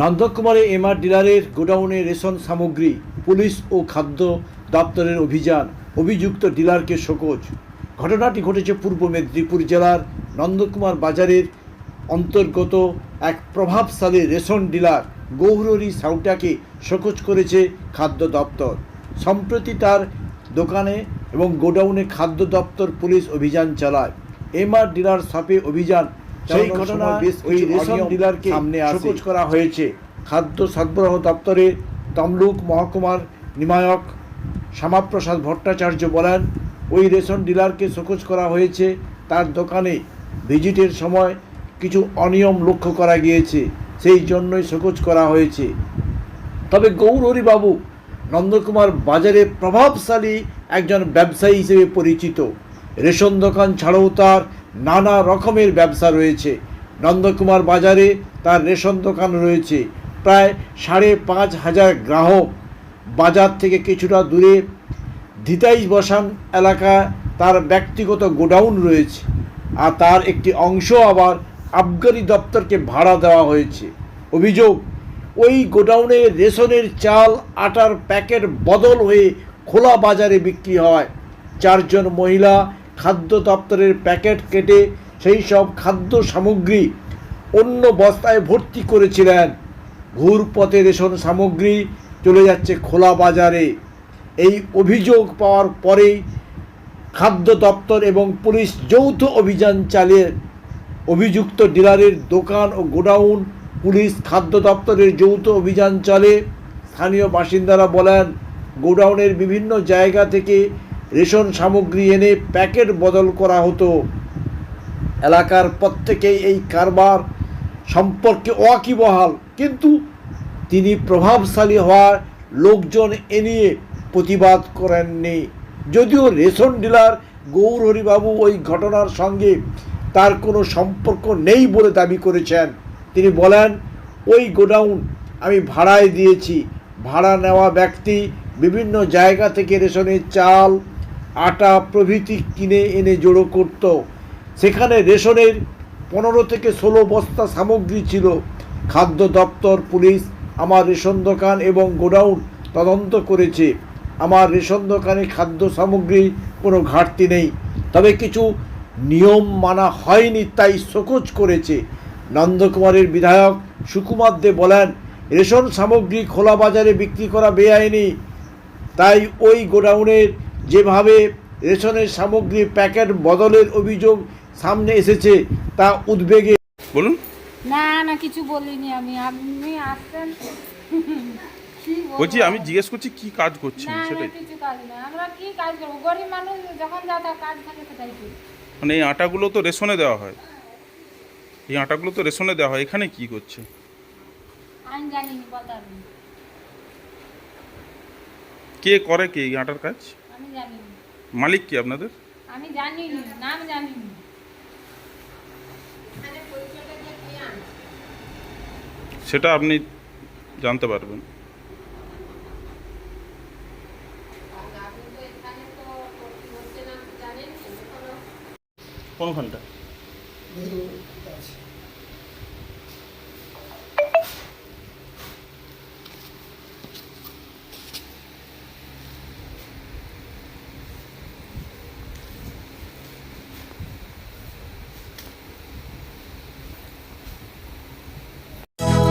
নন্দকুমারে MR ডিলারের গোডাউনে ration সামগ্রী, police ও খাদ্য দপ্তরের অভিযান, অভিযুক্ত ডিলারকে শোকজ। ঘটনাটি ঘটেছে পূর্ব মেদিনীপুর জেলার নন্দকুমার বাজারের অন্তর্গত এক প্রভাবশালী রেশন ডিলার গৌরী সাউটাকে শোকজ করেছে খাদ্য দপ্তর। সম্প্রতি তার দোকানে এবং গোডাউনে খাদ্য দপ্তর পুলিশ অভিযান চালায়। এমআর ডিলার শপে অভিযান সেই ঘটনা ওই রেশন ডিলারকে সামনে করা হয়েছে। খাদ্য সরবরাহ দপ্তরের তমলুক মহকুমার নিমায়ক শ্যামাপ্রসাদ ভট্টাচার্য বলেন ওই রেশন ডিলারকে শোকজ করা হয়েছে। তার দোকানে ভিজিটের সময় কিছু অনিয়ম লক্ষ্য করা গিয়েছে। সেই জন্যই শোকজ করা হয়েছে। তবে গৌরহরিবাবু নন্দকুমার বাজারে প্রভাবশালী একজন ব্যবসায়ী হিসেবে পরিচিত। রেশন দোকান ছাড়াও তার নানা রকমের ব্যবসা রয়েছে। নন্দকুমার বাজারে তার রেশন দোকান রয়েছে। প্রায় সাড়ে পাঁচ হাজার গ্রাহক। বাজার থেকে কিছুটা দূরে ধিতাইশ বসান এলাকা তার ব্যক্তিগত গোডাউন রয়েছে আর তার একটি অংশ আবার আবগারি দপ্তরকে ভাড়া দেওয়া হয়েছে। অভিযোগ, ওই গোডাউনে রেশনের চাল, আটার প্যাকেট বদল হয়ে খোলা বাজারে বিক্রি হয়। চারজন মহিলা খাদ্য দপ্তরের প্যাকেট কেটে সেই সব খাদ্য সামগ্রী অন্য বস্তায় ভর্তি করেছিলেন। ঘুরপথে রেশন সামগ্রী চলে যাচ্ছে খোলা বাজারে। এই অভিযোগ পাওয়ার পরেই খাদ্য দপ্তর এবং পুলিশ যৌথ অভিযান চালিয়ে অভিযুক্ত ডিলারের দোকান ও গোডাউন পুলিশ খাদ্য দপ্তরের যৌথ অভিযান চলে স্থানীয় বাসিন্দারা বলেন, গোডাউনের বিভিন্ন জায়গা থেকে রেশন সামগ্রী এনে প্যাকেট বদল করা হতো। এলাকার প্রত্যেকেই এই কারবার সম্পর্কে ওয়াকিবহাল কিন্তু তিনি প্রভাবশালী হওয়ার লোকজন এ নিয়ে প্রতিবাদ করেননি। যদিও রেশন ডিলার গৌরহরিবাবু ওই ঘটনার সঙ্গে তার কোনো সম্পর্ক নেই বলে দাবি করেছেন। তিনি বলেন, ওই গোডাউন আমি ভাড়ায় দিয়েছি। ভাড়া নেওয়া ব্যক্তি বিভিন্ন জায়গা থেকে রেশনের চাল আটা প্রভৃতি কিনে এনে জড়ো করত। সেখানে রেশনের পনেরো থেকে ষোলো বস্তা সামগ্রী ছিল। খাদ্য দপ্তর, পুলিশ আমার রেশন দোকান এবং গোডাউন তদন্ত করেছে। আমার রেশন দোকানে খাদ্য সামগ্রী কোনো ঘাটতি নেই। তবে কিছু নিয়ম মানা হয়নি তাই শোকজ করেছে। নন্দকুমারের বিধায়ক সুকুমার দে বলেন, রেশন সামগ্রী খোলা বাজারে বিক্রি করা বেআইনি। তাই ওই গোডাউনের যেভাবে রেশনের সামগ্রী প্যাকেট বদলের অভিযোগ সামনে এসেছে তা উদ্বেগে বলুন। না না কিছু বলিনি আমি। আপনি আসছেন বলছি আমি জিজ্ঞেস করছি কি কাজ করছেন? না না সেটাই। কিছু কাজ না আমরা কি কাজ করব? গরিব মানুষ যখন যা তা কাজ থাকে সেটাই করি। মানে এই আটাগুলো তো রেশনে দেওয়া হয়। এই আটাগুলো তো রেশনে দেওয়া হয়। এখানে কি করছে? আমি জানিনি বলতাম কে করে কে এই আটার কাজ? আমি জানিনি। মালিক কি আপনাদের? আমি জানিনি নাম জানিনি। সেটা আপনি জানতে পারবেন। কোনখানটা?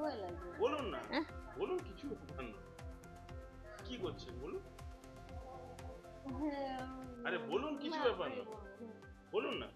ভয় লাগবে বলুন না? বলুন কিছু কি করছেন বলুন? আরে বলুন কিছু ব্যাপার না। বলুন। না।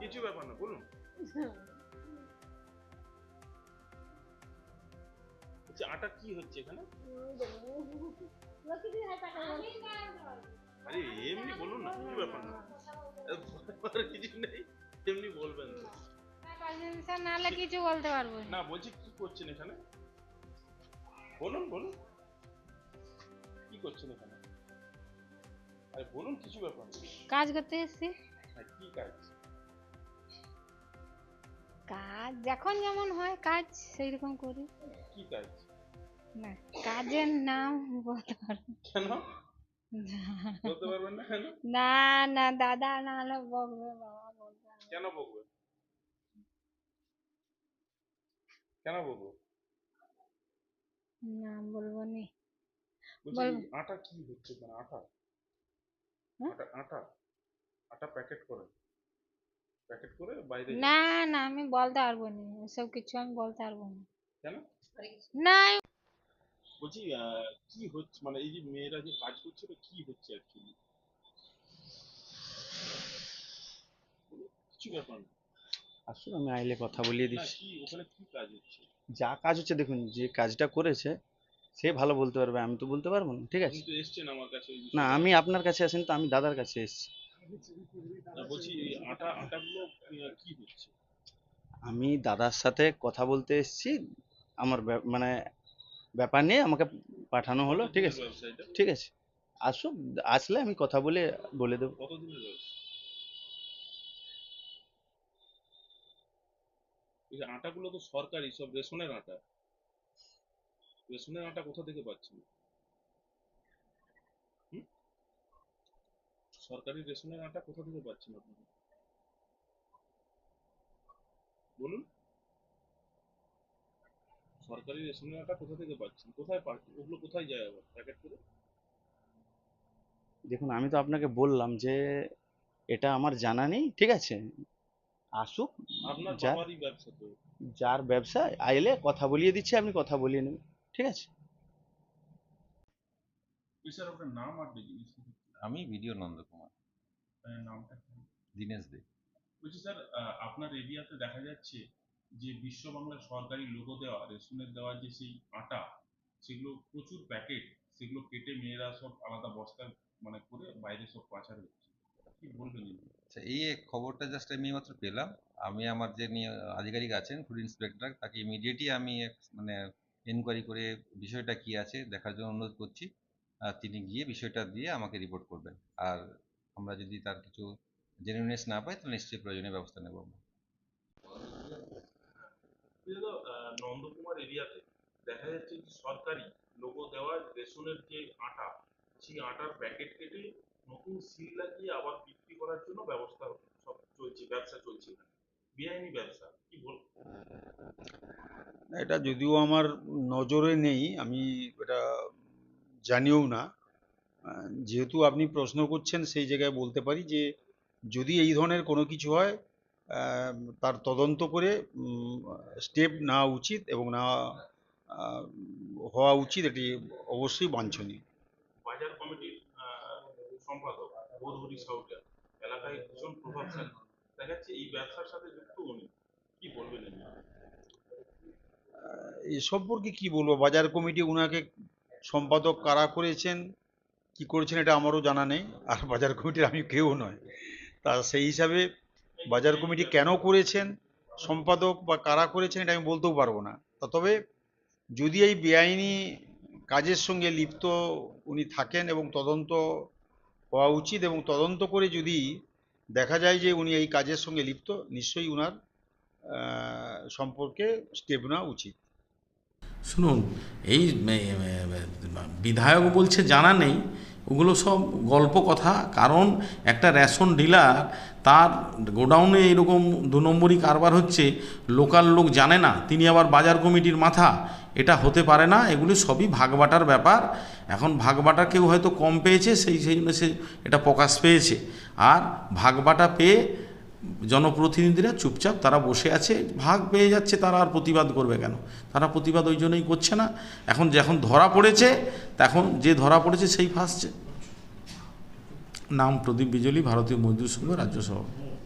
কিছু ব্যাপার না বলুন। আচ্ছা আটা কি হচ্ছে এখানে? আরে এমনি বলুন না কিছু ব্যাপার না। কিছু নেই। এমনি বলবেন। পারমিশন না হলে কিছু বলতে পারব। না। বলছি কি করছেন এখানে? বলুন বলুন। কি করছেন এখানে? আরে বলুন কিছু ব্যাপার কাজ করতে এসেছি। হ্যাঁ, কি কাজ? কাজ যখন যেমন হয় কাজ সেই রকম করি। কি কাজ? না কাজের নাম বলতে পারব কেন। বলতে পারবেন না কেন? না না দাদা না হলে বকবে বাবা বলবে কেন বকবে? কেন বকবো না বলব নি। বলছি আটা কি হচ্ছে? মানে আটা? আটা আটা? আটা প্যাকেট করে? প্যাকেট করে বাইরে না না আমি বলতে পারব না। এসব কিছু আমি বলতে পারব না। কেন? না বলছি কি হচ্ছে? মানে এই যে মেয়েরা যে কাজ করছে কি হচ্ছে অ্যাকচুয়ালি কিছু ব্যাপার না। আসুন আমি আইলে কথা বলিয়ে দিচ্ছি। ওখানে কি কাজ হচ্ছে? যা কাজ হচ্ছে দেখুন যে কাজটা করেছে সে ভালো বলতে পারবে আমি তো বলতে পারব না ঠিক আছে? এসছেন আমার কাছে না আমি আপনার কাছে আসেন তো আমি দাদার কাছে এসেছি। বলছি আটা আটাগুলো কি হচ্ছে? আমি দাদার সাথে কথা বলতে এসেছি আমার মানে ব্যাপার নিয়ে আমাকে পাঠানো হলো ঠিক আছে? ঠিক আছে। আসুক আসলে আমি কথা বলে বলে দেবো। কতদিনের এই যে আটাগুলো তো সরকারি, সব রেশনের আটা। রেশনের আটা কোথা থেকে পাচ্ছেন? হুম? সরকারি রেশনের আটা কোথা থেকে পাচ্ছেন আপনারা? বলুন। সরকারি রেশনের আটা কোথা থেকে পাচ্ছেন? কোথায় ওগুলো কোথায় যায় আবার? প্যাকেট করে? দেখুন, আমি তো আপনাকে বললাম যে এটা আমার জানা নেই, ঠিক আছে? আসুক আপনার যা বাবারই ব্যবসা তো। যার ব্যবসা আইলে কথা বলিয়ে দিচ্ছি আপনি কথা বলিয়ে নেবেন। ঠিক আছে? আমি ভিডিও নন্দকুমার। নামটা কি? দীনেশ দে। বলছি স্যার আপনার এরিয়াতে দেখা যাচ্ছে যে বিশ্ব বাংলা সরকারি লোগো দেওয়া রেশনের দেওয়া যে সেই আটা সেগুলো প্রচুর প্যাকেট সেগুলো কেটে মেয়েরা সব আলাদা বস্তায় মানে করে বাইরে সব পাচার হচ্ছে। কি বলবেন? আচ্ছা এই খবরটা জাস্ট আমি মাত্র পেলাম। আমি আমার যে নিয়ে আধিকারিক আছেন ফুড ইন্সপেক্টর তাকে ইমিডিয়েটলি আমি এক- মানে এনকোয়ারি করে বিষয়টা কি আছে দেখার জন্য অনুরোধ করছি। আর তিনি গিয়ে বিষয়টা দিয়ে আমাকে রিপোর্ট করবেন। আর আমরা যদি তার কিছু জেনুইনেস না পাই তাহলে নিশ্চয়ই প্রয়োজনীয় ব্যবস্থা নেব আমরা। নন্দকুমার এরিয়াতে দেখা যাচ্ছে যে সরকারি লোগো দেওয়া রেশনের যে আটা সেই আটার প্যাকেট কেটে নতুন সিল লাগিয়ে আবার বিক্রি করার জন্য ব্যবস্থা সব চলছে, ব্যবসা চলছে বেআইনি ব্যবসা, কি বল? এটা যদিও আমার নজরে নেই, আমি এটা জানিও না। যেহেতু আপনি প্রশ্ন করছেন, সেই জায়গায় বলতে পারি যে, যদি এই ধরনের কোনো কিছু হয় তার তদন্ত করে স্টেপ নেওয়া উচিত এবং না হওয়া উচিত, এটি অবশ্যই বাঞ্ছনীয়। সম্পাদক বোধহরি সাউটার এলাকায় ভীষণ প্রভাবশালী দেখা যাচ্ছে এই ব্যবসার সাথে যুক্ত উনি। কি বলবেন? এ সম্পর্কে কি বলব? বাজার কমিটি ওনাকে সম্পাদক কারা করেছেন, কি করেছেন এটা আমারও জানা নেই, আর বাজার কমিটির আমি কেউ নয়। তা সেই হিসাবে বাজার কমিটি কেন করেছেন, সম্পাদক বা কারা করেছেন এটা আমি বলতেও পারব না। তবে যদি এই বেআইনি কাজের সঙ্গে লিপ্ত উনি থাকেন এবং তদন্ত হওয়া উচিত এবং তদন্ত করে যদি দেখা যায় যে উনি এই কাজের সঙ্গে লিপ্ত, নিশ্চয়ই উনার সম্পর্কে স্টেপ নেওয়া উচিত। শুনুন, এই বিধায়ক বলছে জানা নেই, ওগুলো সব গল্প কথা, কারণ একটা রেশন ডিলার, তার গোডাউনে এরকম দু নম্বরই কারবার হচ্ছে, লোকাল লোক জানে না, তিনি আবার বাজার কমিটির মাথা এটা হতে পারে না, এগুলি সবই ভাগবাটার ব্যাপার। এখন ভাগবাটা কেউ হয়তো কম পেয়েছে, সেই সেই জন্য সে এটা প্রকাশ পেয়েছে। আর ভাগবাটা পেয়ে জনপ্রতিনিধিরা চুপচাপ তারা বসে আছে, ভাগ পেয়ে যাচ্ছে, তারা আর প্রতিবাদ করবে কেন? তারা প্রতিবাদ ওই জন্যই করছে না। এখন যখন ধরা পড়েছে, তখন যে ধরা পড়েছে সেই ফাঁসছে নাম প্রদীপ বিজলি, ভারতীয় মজদুর সংঘ রাজ্য সভাপতি।